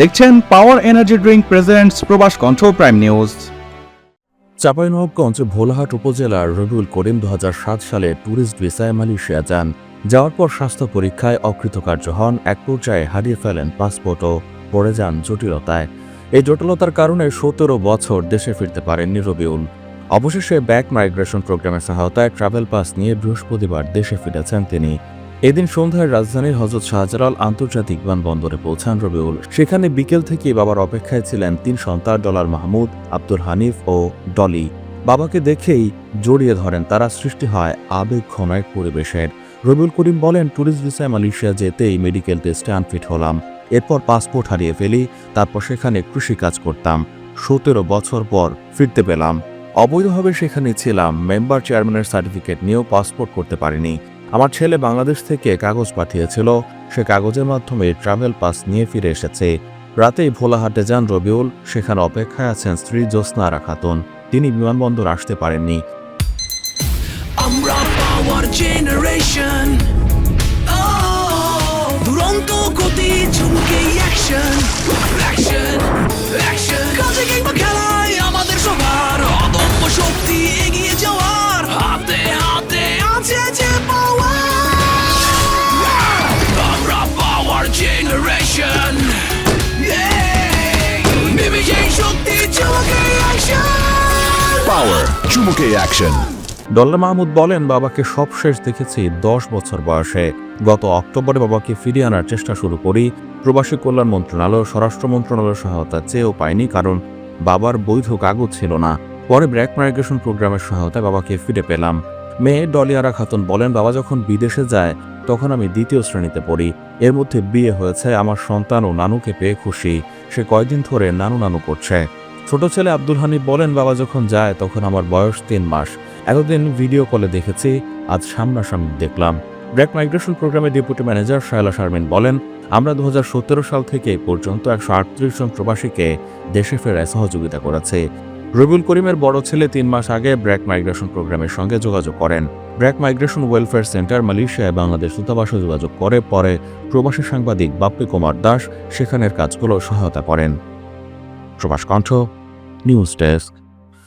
দেখছেন power energy drink presents প্রবাস কণ্ঠ প্রাইম নিউজ চাঁপাইনবাবগঞ্জ, ভোলাহাট উপজেলার রবিউল করিম দুহাজার সাত সালে ট্যুরিস্ট ভিসায় মালয়েশিয়া যান। যাওয়ার পর স্বাস্থ্য পরীক্ষায় অকৃতকার্য হন, এক পর্যায়ে হারিয়ে ফেলেন পাসপোর্টও পড়ে যান জটিলতায়। এই জটিলতার কারণে সতেরো বছর দেশে ফিরতে পারেননি রবিউল। অবশেষে ব্যাক মাইগ্রেশন প্রোগ্রামের সহায়তায় ট্রাভেল পাস নিয়ে বৃহস্পতিবার দেশে ফিরেছেন তিনি। এদিন সন্ধ্যায় রাজধানীর হজরত শাহজালাল আন্তর্জাতিক বিমানবন্দরে পৌঁছান রবিউল। সেখানে বিকেল থেকে বাবার অপেক্ষায় ছিলেন তিন সন্তান, ডলার মাহমুদ আব্দুল হানিফ ও ডলি। বাবাকে দেখেই জড়িয়ে ধরেন তারা, সৃষ্টি হয় আবেগ ঘন এক পরিবেশের। রবিউল করিম বলেন, ট্যুরিস্ট ভিসায় মালয়েশিয়া যেতেই মেডিকেল টেস্টে আনফিট হলাম। এরপর পাসপোর্ট হারিয়ে ফেলি, তারপর সেখানে কৃষিকাজ করতাম। সতেরো বছর পর ফিরতে পেলাম। অবৈধভাবে সেখানে ছিলাম, মেম্বার চেয়ারম্যানের সার্টিফিকেট নিয়েও পাসপোর্ট করতে পারিনি। আমার ছেলে বাংলাদেশ থেকে কাগজ পাঠিয়েছিল। সে কাগজের মাধ্যমে ট্রাভেল পাস নিয়ে ফিরে এসেছে। রাতেই ভোলাহাটে যান রবিউল, সেখানে অপেক্ষায় আছেন স্ত্রী জ্যোৎস্না আরা খাতুন তিনি বিমানবন্দর আসতে পারেননি। আমরা চুমুকে অ্যাকশন ডল্লা মাহমুদ বলেন, বাবাকে সবশেষ দেখেছি দশ বছর বয়সে। গত অক্টোবরে বাবাকে ফিরিয়ে আনার চেষ্টা শুরু করি। প্রবাসী কল্যাণ মন্ত্রণালয়, স্বরাষ্ট্র মন্ত্রণালয়ের সহায়তা চেয়েও পাইনি কারণ বাবার বৈধ কাগজ ছিল না। পরে ব্র্যাক মাইগ্রেশন প্রোগ্রামের সহায়তায় বাবাকে ফিরে পেলাম। মেয়ে ডলিয়ারা খাতুন বলেন, বাবা যখন বিদেশে যায়, তখন আমি দ্বিতীয় শ্রেণীতে পড়ি। এর মধ্যে বিয়ে হয়েছে, আমার সন্তান ও নানুকে পেয়ে খুশি। সে কয়দিন ধরে নানু নানু করছে। ছোট ছেলে আব্দুল হানিফ বলেন, বাবা যখন যায় তখন আমার বয়স তিন মাস। এতদিন ভিডিও কলে দেখেছি, আজ সামনাসামনি দেখলাম। ব্র্যাক মাইগ্রেশন প্রোগ্রামের ডেপুটি ম্যানেজার শায়লা শারমিন বলেন, আমরা দু হাজার সতেরো সাল থেকে পর্যন্ত একশো আটত্রিশ জন প্রবাসীকে দেশে ফেরায় সহযোগিতা করেছে। রবিউল করিমের বড় ছেলে তিন মাস আগে ব্র্যাক মাইগ্রেশন প্রোগ্রামের সঙ্গে যোগাযোগ করেন। ব্র্যাক মাইগ্রেশন ওয়েলফেয়ার সেন্টার মালয়েশিয়ায় বাংলাদেশ দূতাবাসে যোগাযোগ করে, পরে প্রবাসী সাংবাদিক বাপ্পি কুমার দাস সেখানের কাজগুলো সহায়তা করেন। প্রবাস কণ্ঠ নিউজ ডেস্ক